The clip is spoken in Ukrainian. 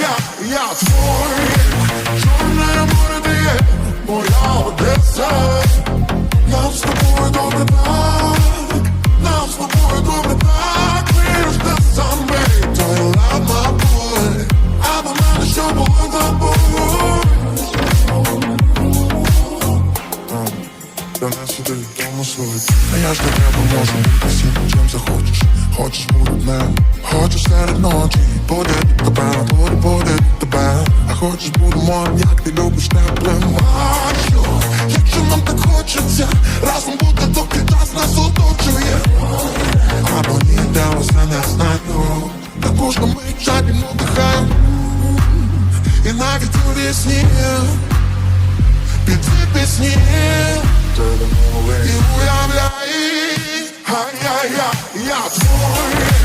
я, я твой. Чорне Нам з тобою добре так з my boy мене що було До сюди, тому А я ж для тебе можу. Бути всім, чим захочеш. Хочеш буду днем, хочеш серед ночі Буде хочеш буду моїм, як ти любиш теплим А якщо нам так хочеться Разом бути, доки час нас оточує. Або ніде усе не знаю. Та кожна мить жадібно дихаю. І навіть у вісні під ці пісні. І уявляй, ай-яй-яй, я твоє